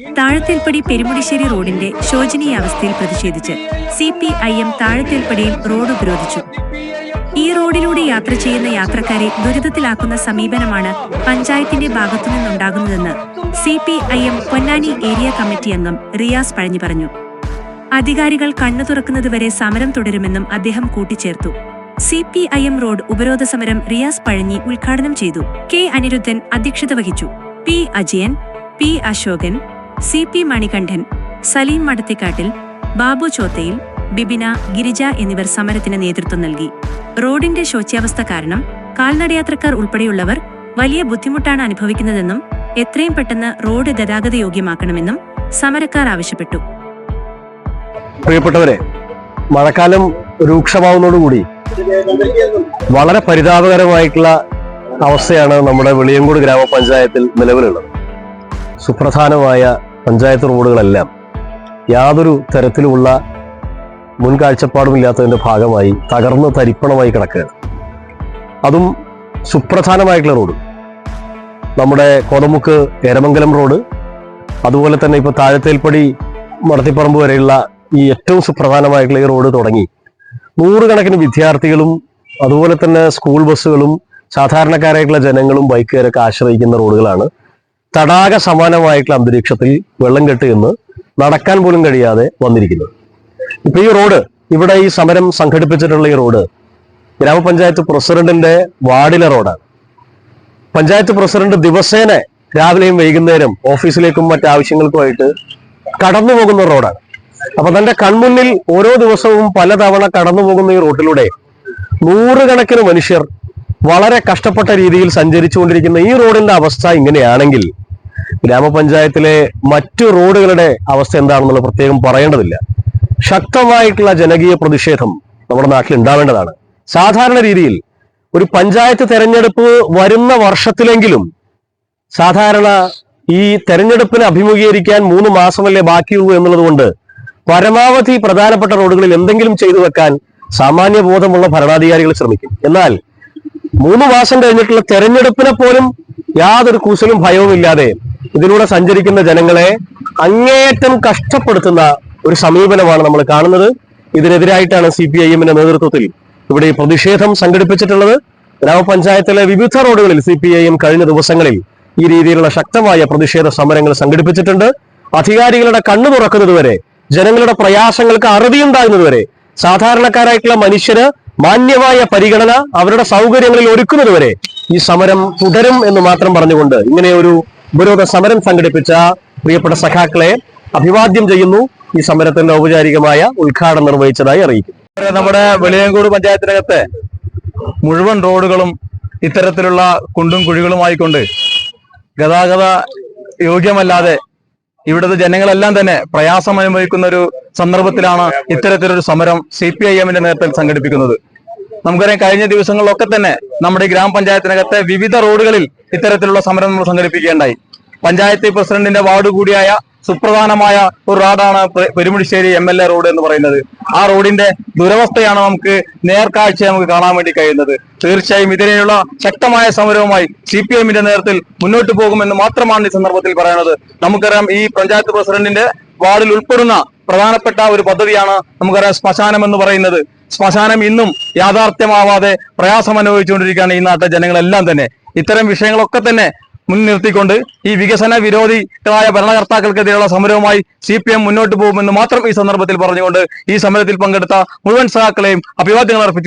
താഴത്തേൽപ്പടി പെരുമുടിശ്ശേരി റോഡിന്റെ ശോചനീയാവസ്ഥയിൽ പ്രതിഷേധിച്ച് സി പി ഐ എം താഴത്തേൽപ്പടിയിൽ റോഡ് ഉപരോധിച്ചു. ഈ റോഡിലൂടെ യാത്ര ചെയ്യുന്ന യാത്രക്കാരെ ദുരിതത്തിലാക്കുന്ന സമീപനമാണ് പഞ്ചായത്തിന്റെ ഭാഗത്തുനിന്നുണ്ടാകുന്നതെന്ന് C P I M Ponnani area committee അംഗം റിയാസ് പഴഞ്ഞു പറഞ്ഞു. അധികാരികൾ കണ്ണു തുറക്കുന്നതുവരെ സമരം തുടരുമെന്നും അദ്ദേഹം കൂട്ടിച്ചേർത്തു. C P I M road ഉപരോധ സമരം റിയാസ് പഴഞ്ഞി ഉദ്ഘാടനം ചെയ്തു. കെ അനിരുദ്ധൻ അധ്യക്ഷത വഹിച്ചു. P Ajayan P Ashokan C P Manikandan Saleem Madathikkattil Babu Chothayil Bibina Girija എന്നിവർ സമരത്തിന് നേതൃത്വം നൽകി. റോഡിന്റെ ശോച്യാവസ്ഥ കാരണം കാൽനടയാത്രക്കാർ ഉൾപ്പെടെയുള്ളവർ വലിയ ബുദ്ധിമുട്ടാണ് അനുഭവിക്കുന്നതെന്നും എത്രയും പെട്ടെന്ന് റോഡ് ഗതാഗത യോഗ്യമാക്കണമെന്നും സമരക്കാർ ആവശ്യപ്പെട്ടു. പ്രിയപ്പെട്ടവരെ മഴക്കാലം രൂക്ഷമാവുന്നതോടുകൂടി വളരെ പരിതാപകരമായിട്ടുള്ള അവസ്ഥയാണ് നമ്മുടെ വെളിയങ്കോട് ഗ്രാമപഞ്ചായത്തിൽ നിലവിലുള്ളത്. സുപ്രധാനമായ പഞ്ചായത്ത് റോഡുകളെല്ലാം യാതൊരു തരത്തിലുമുള്ള മുൻകാഴ്ചപ്പാടുമില്ലാത്തതിന്റെ ഭാഗമായി തകർന്ന് തരിപ്പണമായി കിടക്കുകയാണ്. അതും സുപ്രധാനമായിട്ടുള്ള റോഡ്. നമ്മുടെ കോതമുക്ക് എരമംഗലം റോഡ് അതുപോലെ തന്നെ ഇപ്പോൾ താഴത്തേൽപ്പടി മടത്തിപ്പറമ്പ് വരെയുള്ള ഈ ഏറ്റവും സുപ്രധാനമായിട്ടുള്ള ഈ റോഡ് തുടങ്ങി നൂറുകണക്കിന് വിദ്യാർത്ഥികളും അതുപോലെ തന്നെ സ്കൂൾ ബസ്സുകളും സാധാരണക്കാരായിട്ടുള്ള ജനങ്ങളും ബൈക്കുകാരൊക്കെ ആശ്രയിക്കുന്ന റോഡുകളാണ്. തടാക സമാനമായിട്ടുള്ള അന്തരീക്ഷത്തിൽ വെള്ളം കെട്ടി എന്ന് നടക്കാൻ പോലും കഴിയാതെ വന്നിരിക്കുന്നത് ഇപ്പൊ ഈ റോഡ് ഇവിടെ ഈ സമരം സംഘടിപ്പിച്ചിട്ടുള്ള ഈ റോഡ് ഗ്രാമപഞ്ചായത്ത് പ്രസിഡന്റിന്റെ വാർഡിലെ റോഡാണ്. പഞ്ചായത്ത് പ്രസിഡന്റ് ദിവസേന രാവിലെയും വൈകുന്നേരം ഓഫീസിലേക്കും മറ്റ് ആവശ്യങ്ങൾക്കുമായിട്ട് കടന്നു പോകുന്ന റോഡാണ്. അപ്പൊ തന്റെ കൺമുന്നിൽ ഓരോ ദിവസവും പലതവണ കടന്നു പോകുന്ന ഈ റോഡിലൂടെ നൂറുകണക്കിന് മനുഷ്യർ വളരെ കഷ്ടപ്പെട്ട രീതിയിൽ സഞ്ചരിച്ചുകൊണ്ടിരിക്കുന്ന ഈ റോഡിന്റെ അവസ്ഥ ഇങ്ങനെയാണെങ്കിൽ ഗ്രാമപഞ്ചായത്തിലെ മറ്റു റോഡുകളുടെ അവസ്ഥ എന്താണെന്നുള്ള പ്രത്യേകം പറയേണ്ടതില്ല. ശക്തമായിട്ടുള്ള ജനകീയ പ്രതിഷേധം നമ്മുടെ നാട്ടിൽ ഉണ്ടാവേണ്ടതാണ്. സാധാരണ രീതിയിൽ ഒരു പഞ്ചായത്ത് തെരഞ്ഞെടുപ്പ് വരുന്ന വർഷത്തിലെങ്കിലും സാധാരണ ഈ തെരഞ്ഞെടുപ്പിനെ അഭിമുഖീകരിക്കാൻ മൂന്ന് മാസമല്ലേ ബാക്കിയുള്ളൂ എന്നുള്ളത് കൊണ്ട് പരമാവധി പ്രധാനപ്പെട്ട റോഡുകളിൽ എന്തെങ്കിലും ചെയ്തു വെക്കാൻ സാമാന്യ ബോധമുള്ള ഭരണാധികാരികൾ ശ്രമിക്കും. എന്നാൽ മൂന്ന് മാസം കഴിഞ്ഞിട്ടുള്ള തെരഞ്ഞെടുപ്പിനെ പോലും യാതൊരു കൂസലും ഭയവും ഇല്ലാതെ ഇതിലൂടെ സഞ്ചരിക്കുന്ന ജനങ്ങളെ അങ്ങേയറ്റം കഷ്ടപ്പെടുത്തുന്ന ഒരു സമീപനമാണ് നമ്മൾ കാണുന്നത്. ഇതിനെതിരായിട്ടാണ് സി പി ഐ എമ്മിന്റെ നേതൃത്വത്തിൽ ഇവിടെ പ്രതിഷേധം സംഘടിപ്പിച്ചിട്ടുള്ളത്. ഗ്രാമപഞ്ചായത്തിലെ വിവിധ റോഡുകളിൽ സി പി ഐ എം കഴിഞ്ഞ ദിവസങ്ങളിൽ ഈ രീതിയിലുള്ള ശക്തമായ പ്രതിഷേധ സമരങ്ങൾ സംഘടിപ്പിച്ചിട്ടുണ്ട്. അധികാരികളുടെ കണ്ണു തുറക്കുന്നതുവരെ ജനങ്ങളുടെ പ്രയാസങ്ങൾക്ക് അറുതിയുണ്ടാകുന്നതുവരെ സാധാരണക്കാരായിട്ടുള്ള മനുഷ്യര് മാന്യമായ പരിഗണന അവരുടെ സൗകര്യങ്ങളിൽ ഒരുക്കുന്നതുവരെ ഈ സമരം തുടരും എന്ന് മാത്രം പറഞ്ഞുകൊണ്ട് ഇങ്ങനെ ഒരു ഉപരോധ സമരം സംഘടിപ്പിച്ച പ്രിയപ്പെട്ട സഖാക്കളെ അഭിവാദ്യം ചെയ്യുന്നു. ഈ സമരത്തിന്റെ ഔപചാരികമായ ഉദ്ഘാടനം നിർവഹിച്ചതായി അറിയിക്കും. നമ്മുടെ വെളിയങ്കോട് പഞ്ചായത്തിനകത്തെ മുഴുവൻ റോഡുകളും ഇത്തരത്തിലുള്ള കുണ്ടും കുഴികളുമായിക്കൊണ്ട് ഗതാഗത യോഗ്യമല്ലാതെ ഇവിടുത്തെ ജനങ്ങളെല്ലാം തന്നെ പ്രയാസം അനുഭവിക്കുന്ന ഒരു സന്ദർഭത്തിലാണ് ഇത്തരത്തിലൊരു സമരം സി പി ഐ എമ്മിന്റെ നേതൃത്വത്തിൽ സംഘടിപ്പിക്കുന്നത്. നമുക്കറിയാം കഴിഞ്ഞ ദിവസങ്ങളിലൊക്കെ തന്നെ നമ്മുടെ ഗ്രാമപഞ്ചായത്തിനകത്തെ വിവിധ റോഡുകളിൽ ഇത്തരത്തിലുള്ള സമരം നമ്മൾ സംഘടിപ്പിക്കുകയുണ്ടായി. പഞ്ചായത്ത് പ്രസിഡന്റിന്റെ വാർഡ് കൂടിയായ സുപ്രധാനമായ ഒരു റോഡാണ് Perumudisseri M L A road എന്ന് പറയുന്നത്. ആ റോഡിന്റെ ദുരവസ്ഥയാണ് നമുക്ക് നേർക്കാഴ്ച നമുക്ക് കാണാൻ വേണ്ടി കഴിയുന്നത്. തീർച്ചയായും ഇതിനെയുള്ള ശക്തമായ സമരവുമായി സി പി എമ്മിന്റെ നേതൃത്വത്തിൽ മുന്നോട്ട് പോകുമെന്ന് മാത്രമാണ് ഈ സന്ദർഭത്തിൽ പറയുന്നത് നമുക്കറിയാം ഈ പഞ്ചായത്ത് പ്രസിഡന്റിന്റെ വാർഡിൽ ഉൾപ്പെടുന്ന പ്രധാനപ്പെട്ട ഒരു പദ്ധതിയാണ് നമുക്കറിയാം ശ്മശാനം എന്ന് പറയുന്നത്. ശ്മശാനം ഇന്നും യാഥാർത്ഥ്യമാവാതെ പ്രയാസം അനുഭവിച്ചുകൊണ്ടിരിക്കുകയാണ് ഈ നാട്ടിലെ ജനങ്ങളെല്ലാം തന്നെ. ഇത്തരം വിഷയങ്ങളൊക്കെ തന്നെ മുൻനിർത്തിക്കൊണ്ട് ഈ വികസന വിരോധികളായ ഭരണകർത്താക്കൾക്കെതിരെയുള്ള സമരവുമായി സി പി എം മുന്നോട്ട് പോകുമെന്ന് മാത്രം ഈ സന്ദർഭത്തിൽ പറഞ്ഞുകൊണ്ട് ഈ സമരത്തിൽ പങ്കെടുത്ത മുഴുവൻ സഹാക്കളെയും അഭിവാദ്യങ്ങൾ അർപ്പിച്ചു.